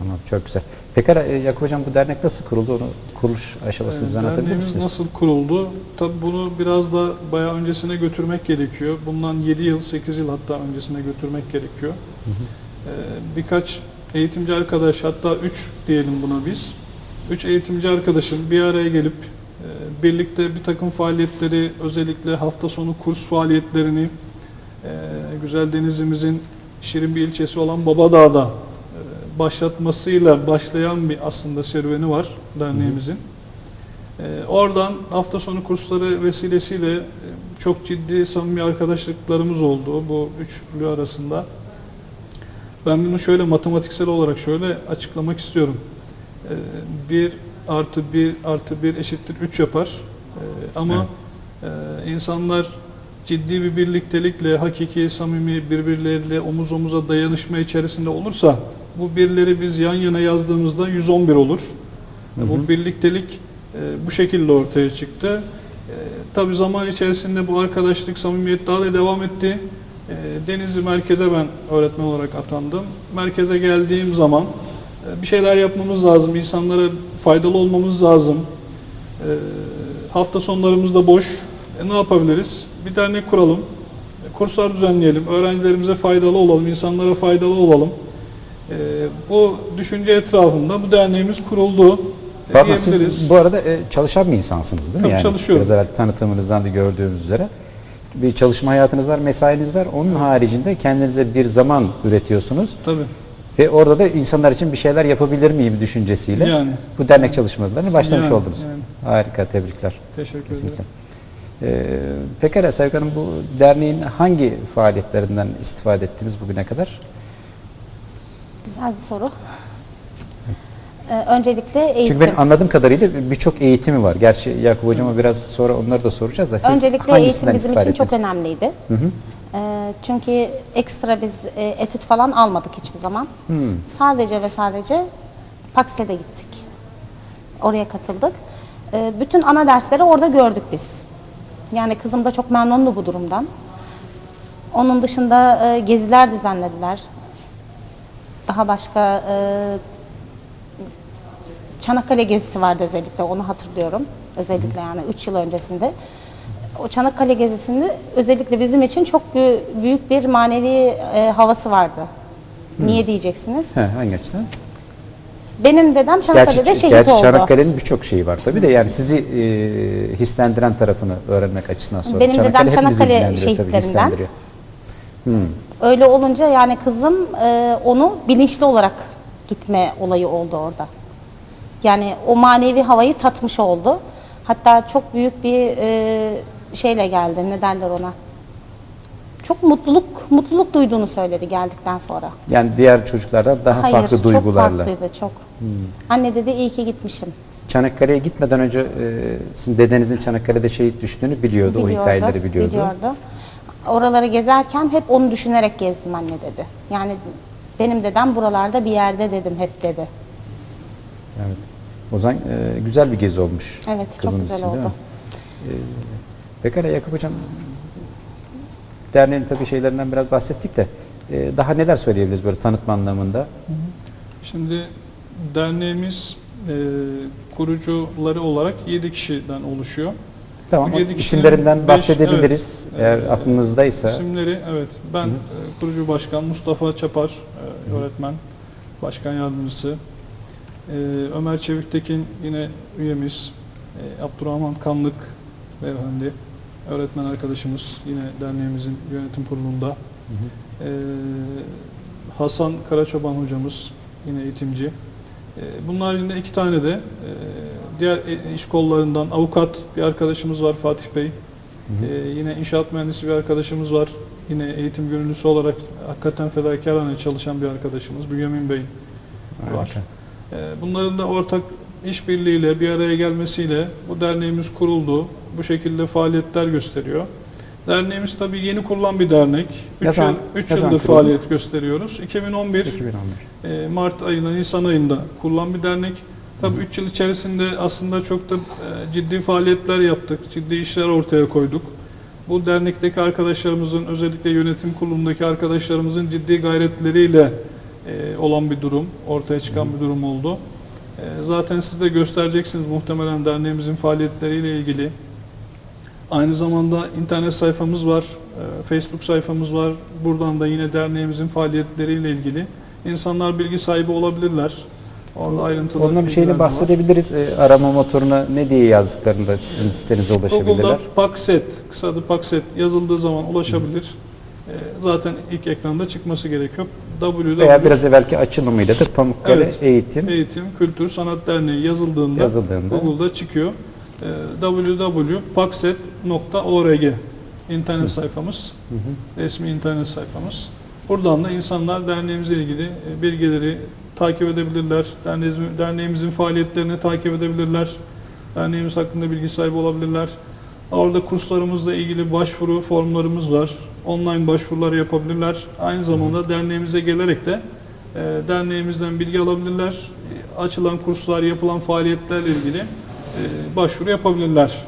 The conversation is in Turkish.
Tamam, çok güzel. Pekala e, Yakup Hocam bu dernek nasıl kuruldu? Onu kuruluş aşamasını bize anlatabilir Derneğimiz misiniz? nasıl kuruldu? Tabii bunu biraz da bayağı öncesine götürmek gerekiyor. Bundan 7 yıl, 8 yıl hatta öncesine götürmek gerekiyor. Ee, birkaç eğitimci arkadaş, hatta 3 diyelim buna biz. 3 eğitimci arkadaşım bir araya gelip e, birlikte bir takım faaliyetleri, özellikle hafta sonu kurs faaliyetlerini e, güzel denizimizin şirin bir ilçesi olan Babadağ'da e, başlatmasıyla başlayan bir aslında serüveni var derneğimizin. E, oradan hafta sonu kursları vesilesiyle e, çok ciddi samimi arkadaşlıklarımız oldu bu üçlü arasında. Ben bunu şöyle matematiksel olarak şöyle açıklamak istiyorum. 1 artı 1 artı 1 eşittir 3 yapar. E, ama e, insanlar ciddi bir birliktelikle, hakiki, samimi birbirleriyle omuz omuza dayanışma içerisinde olursa bu birleri biz yan yana yazdığımızda 111 olur. Hı hı. Bu birliktelik e, bu şekilde ortaya çıktı. E, Tabi zaman içerisinde bu arkadaşlık, samimiyet daha da devam etti. E, Denizli merkeze ben öğretmen olarak atandım. Merkeze geldiğim zaman e, bir şeyler yapmamız lazım, insanlara faydalı olmamız lazım. E, Hafta sonlarımızda boş. E, ne yapabiliriz? Bir dernek kuralım, kurslar düzenleyelim, öğrencilerimize faydalı olalım, insanlara faydalı olalım. E, Bu düşünce etrafında bu derneğimiz kuruldu. diyebiliriz. siz bu arada e, çalışan bir insansınız değil mi? Tabii yani çalışıyorum. Biraz evvel tanıtımınızdan da gördüğümüz üzere. Bir çalışma hayatınız var, mesainiz var. Onun haricinde kendinize bir zaman üretiyorsunuz. Tabii. Ve orada da insanlar için bir şeyler yapabilir miyim düşüncesiyle Yani. bu dernek çalışmalarına başlamış Yani, oldunuz. yani. Harika, tebrikler. Teşekkür Kesinlikle. ederim. Ee, pekala Sevgi Hanım bu derneğin hangi faaliyetlerinden istifade ettiniz bugüne kadar? Güzel bir soru. Ee, öncelikle eğitim. Çünkü benim anladığım kadarıyla birçok eğitimi var. Gerçi Yakup Hocam'a biraz sonra onları da soracağız da siz Öncelikle eğitim bizim için çok önemliydi. Hı hı. Ee, çünkü ekstra biz e, etüt falan almadık hiçbir zaman. Hmm. Sadece ve sadece Paksel'e gittik. Oraya katıldık. Ee, bütün ana dersleri orada gördük biz. Yani kızım da çok memnundu bu durumdan. Onun dışında e, geziler düzenlediler. Daha başka e, Çanakkale gezisi vardı özellikle onu hatırlıyorum. Özellikle yani 3 yıl öncesinde. O Çanakkale gezisinde özellikle bizim için çok bü- büyük bir manevi e, havası vardı. Niye diyeceksiniz? He, hangi açıdan? Benim dedem Çanakkale'de Gerçi, şehit gerçi oldu. Çanakkale'nin birçok şeyi var tabii de yani sizi e, hislendiren tarafını öğrenmek açısından sonra. Benim dedem Çanakkale ilgilendiriyor tabii, şehitlerinden. Hmm. Öyle olunca yani kızım e, onu bilinçli olarak gitme olayı oldu orada. Yani o manevi havayı tatmış oldu. Hatta çok büyük bir e, şeyle geldi. Ne derler ona? Çok mutluluk mutluluk duyduğunu söyledi geldikten sonra. Yani diğer çocuklardan daha Hayır, farklı çok duygularla. Hmm. farklıydı çok. Anne dedi iyi ki gitmişim. Çanakkale'ye gitmeden önce e, sizin dedenizin Çanakkale'de şehit düştüğünü biliyordu. O Biliyordu, hikayeleri biliyordu. biliyordu. Oraları gezerken hep onu düşünerek gezdim anne dedi. Yani benim dedem buralarda bir yerde dedim hep dedi. Evet. O zaman e, güzel bir gezi olmuş. Evet çok güzel için, oldu. mi? Pekala Yakup Hocam, derneğin tabii şeylerinden biraz bahsettik de e, daha neler söyleyebiliriz böyle tanıtma anlamında? Şimdi derneğimiz e, kurucuları olarak 7 kişiden oluşuyor. Tamam, Bu yedi isimlerinden beş- bahsedebiliriz evet. eğer Ee, aklınızdaysa. İsimleri evet ben e, kurucu başkan Mustafa Çapar e, öğretmen başkan yardımcısı E, Ömer Çeviktekin yine üyemiz E, Abdurrahman Kanlık beyefendi öğretmen arkadaşımız yine derneğimizin yönetim kurulunda E, Hasan Karaçoban hocamız yine eğitimci E, bunun haricinde iki tane de e, diğer e, iş kollarından avukat bir arkadaşımız var Fatih Bey ee, yine inşaat mühendisi bir arkadaşımız var. Yine eğitim gönüllüsü olarak hakikaten fedakarane çalışan bir arkadaşımız Bünyamin Bey var. Ee, bunların da ortak işbirliğiyle bir araya gelmesiyle bu derneğimiz kuruldu. Bu şekilde faaliyetler gösteriyor. Derneğimiz tabii yeni kurulan bir dernek. 3 Ne zaman- yıl, üç yıldır faaliyet gösteriyoruz. 2011 2011. e, Mart ayında, Nisan ayında kurulan bir dernek. Tabii 3 yıl içerisinde aslında çok da e, ciddi faaliyetler yaptık, ciddi işler ortaya koyduk. Bu dernekteki arkadaşlarımızın, özellikle yönetim kurulundaki arkadaşlarımızın ciddi gayretleriyle e, olan bir durum, ortaya çıkan bir durum oldu. E, zaten siz de göstereceksiniz muhtemelen derneğimizin faaliyetleriyle ilgili. Aynı zamanda internet sayfamız var, e, Facebook sayfamız var. Buradan da yine derneğimizin faaliyetleriyle ilgili insanlar bilgi sahibi olabilirler. Orada ayrıntılı Ondan bir şeyle de var. bahsedebiliriz. E, arama motoruna ne diye yazdıklarında sizin sitenize ulaşabilirler. Google'da Pakset, kısa adı Pakset yazıldığı zaman ulaşabilir. E, zaten ilk ekranda çıkması gerekiyor. www Veya biraz evvelki açılımıyla da Pamukkale Evet. Eğitim Eğitim, Kültür, Sanat Derneği yazıldığında, yazıldığında Google'da çıkıyor. Www.pakset.org internet sayfamız, resmi internet sayfamız. Buradan da insanlar derneğimizle ilgili e, bilgileri takip edebilirler. Derneğimizin, derneğimizin faaliyetlerini takip edebilirler. Derneğimiz hakkında bilgi sahibi olabilirler. Orada kurslarımızla ilgili başvuru formlarımız var. Online başvurular yapabilirler. Aynı zamanda derneğimize gelerek de e, derneğimizden bilgi alabilirler. E, Açılan kurslar, yapılan faaliyetlerle ilgili başvuru yapabilirler.